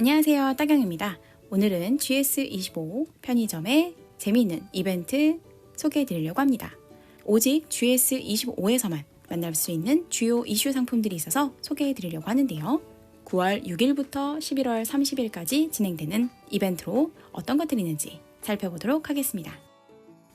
안녕하세요. 따경입니다. 오늘은 GS25 편의점의 재미있는 이벤트 소개해 드리려고 합니다. 오직 GS25에서만 만날 수 있는 주요 이슈 상품들이 있어서 소개해 드리려고 하는데요. 9월 6일부터 11월 30일까지 진행되는 이벤트로 어떤 것들이 있는지 살펴보도록 하겠습니다.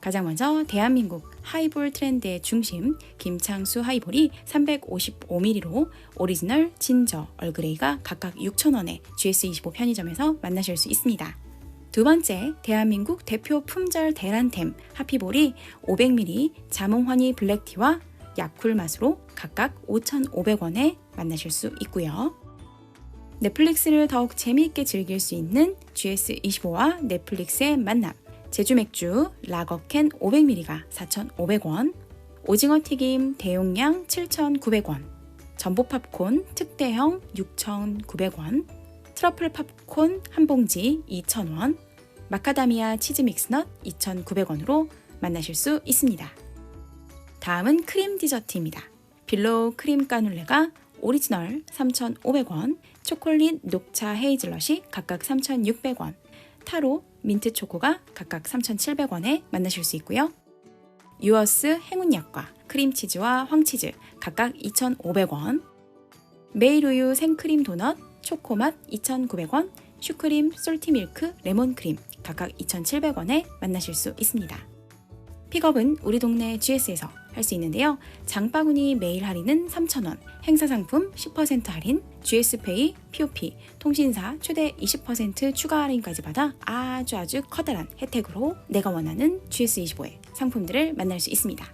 가장 먼저 대한민국 하이볼 트렌드의 중심 김창수 하이볼이 355ml로 오리지널 진저 얼그레이가 각각 6,000원에 GS25 편의점에서 만나실 수 있습니다. 두 번째, 대한민국 대표 품절 대란템 하피볼이 500ml 자몽 허니 블랙티와 야쿨 맛으로 각각 5,500원에 만나실 수 있고요. 넷플릭스를 더욱 재미있게 즐길 수 있는 GS25와 넷플릭스의 만남 제주 맥주 라거캔 500ml가 4,500원, 오징어 튀김 대용량 7,900원, 전보 팝콘 특대형 6,900원, 트러플 팝콘 한 봉지 2,000원, 마카다미아 치즈 믹스넛 2,900원으로 만나실 수 있습니다. 다음은 크림 디저트입니다. 빌로우 크림 까눌레가 오리지널 3,500원, 초콜릿 녹차 헤이즐넛이 각각 3,600원, 타로 민트 초코가 각각 3,700원에 만나실 수 있고요. 유어스 행운약과 크림치즈와 황치즈 각각 2,500원, 메일 우유 생크림 도넛 초코맛 2,900원, 슈크림 솔티밀크 레몬크림 각각 2,700원에 만나실 수 있습니다. 픽업은 우리 동네 GS에서 할 수 있는데요. 장바구니 메일 할인은 3,000원, 행사 상품 10% 할인, GS페이, POP, 통신사 최대 20% 추가 할인까지 받아 아주 아주 커다란 혜택으로 내가 원하는 GS25의 상품들을 만날 수 있습니다.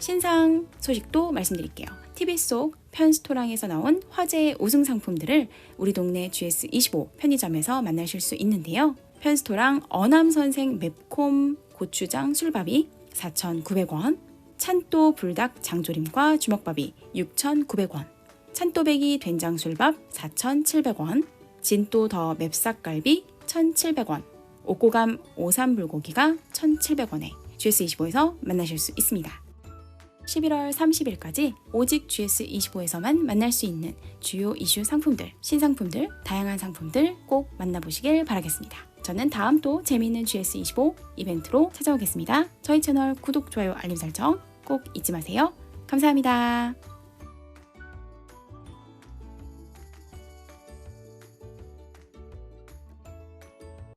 신상 소식도 말씀드릴게요. TV 속 편스토랑에서 나온 화제의 우승 상품들을 우리 동네 GS25 편의점에서 만나실 수 있는데요. 편스토랑 어남선생 맵콤 고추장 술밥이 4,900원, 찬또 불닭 장조림과 주먹밥이 6,900원, 찬또배기 된장술밥 4,700원, 진또 더 맵싹갈비 1,700원, 옥고감 오삼불고기가 1,700원에 GS25에서 만나실 수 있습니다. 11월 30일까지 오직 GS25에서만 만날 수 있는 주요 이슈 상품들, 신상품들, 다양한 상품들 꼭 만나보시길 바라겠습니다. 저는 다음 또 재미있는 GS25 이벤트로 찾아오겠습니다. 저희 채널 구독, 좋아요, 알림 설정 꼭 잊지 마세요. 감사합니다.